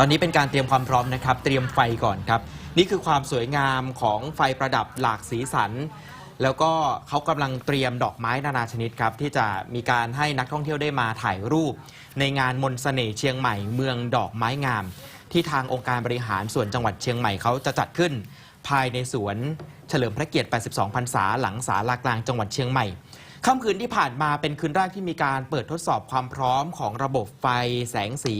ตอนนี้เป็นการเตรียมความพร้อมนะครับ เตรียมไฟก่อนครับ นี่คือความสวยงามของไฟประดับหลากสีสัน แล้วก็เขากำลังเตรียมดอกไม้นานาชนิดครับ ที่จะมีการให้นักท่องเที่ยวได้มาถ่ายรูป ในงานมนต์เสน่ห์เชียงใหม่เมืองดอกไม้งาม ที่ทางองค์การบริหารส่วนจังหวัดเชียงใหม่เขาจะจัดขึ้น ภายในสวนเฉลิมพระเกียรติ 82 พรรษาหลังศาลากลางจังหวัดเชียงใหม่ ค่ำคืนที่ผ่านมาเป็นคืนแรกที่มีการเปิดทดสอบความพร้อมของระบบไฟแสงสี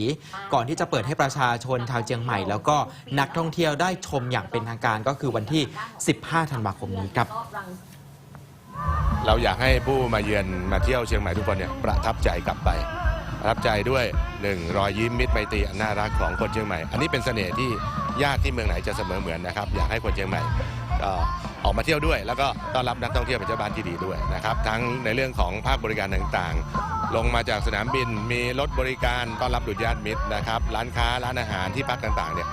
ก่อนที่จะเปิดให้ประชาชนชาวเชียงใหม่ แล้วก็นักท่องเที่ยวได้ชมอย่างเป็นทางการก็คือวันที่ 15 ธันวาคมนี้ครับ เราอยากให้ผู้มาเยือนมาเที่ยวเชียงใหม่ทุกคนเนี่ยประทับใจกลับไปประทับใจด้วยหนึ่งรอยยิ้มมิตรไมตรีอันน่ารักของคนเชียงใหม่ อันนี้เป็นเสน่ห์ที่ยากที่เมืองไหนจะเสมอเหมือนนะครับ อยากให้คนเชียงใหม่เออกมาเที่ยวด้วย แล้วก็ต้อนรับนักท่องเที่ยวเป็นเจ้าบ้านที่ดีด้วยนะครับทั้งในเรื่องของภาคบริการต่างๆ ลงมาจากสนามบินมีรถบริการต้อนรับดุจญาติมิตรนะครับร้านค้าร้านอาหารที่พักต่างๆเนี่ย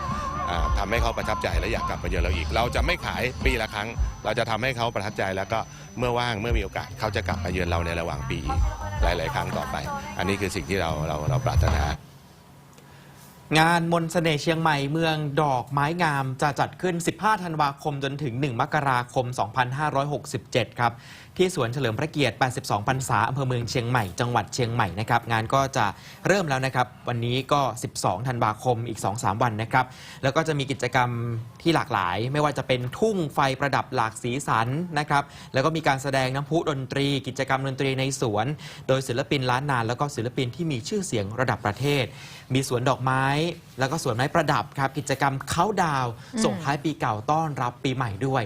ทำให้เขาประทับใจและอยากกลับมาเยือนเราอีก เราจะไม่ขายปีละครั้ง เราจะทำให้เขาประทับใจแล้วก็เมื่อว่างเมื่อมีโอกาสเขาจะกลับมาเยือนเราในระหว่างปีหลาย ๆ ครั้งต่อไป อันนี้คือสิ่งที่เราเราเราปรารถนา งานมนต์เสน่ห์เชียงใหม่เมืองดอกไม้งามจะจัดขึ้น 15 ธันวาคมจนถึง 1 มกราคม 2567 ครับ ที่สวนเฉลิมพระเกียรติ 82 พรรษาอำเภอเมืองเชียงใหม่ จังหวัดเชียงใหม่นะครับ งานก็จะเริ่มแล้วนะครับ วันนี้ก็ 12 ธันวาคมอีก 2-3 วันนะครับ แล้วก็จะมีกิจกรรมที่หลากหลาย ไม่ว่าจะเป็นทุ่งไฟประดับหลากสีสันนะครับ แล้วก็มีการแสดงน้ำพุดนตรี กิจกรรมดนตรีในสวน โดยศิลปินล้านนานแล้วก็ศิลปินที่มีชื่อเสียงระดับประเทศ มีสวนดอกไม้แล้วก็สวนไม้ประดับครับ กิจกรรมเขาดาวน์ส่งท้ายปีเก่าต้อนรับปีใหม่ด้วย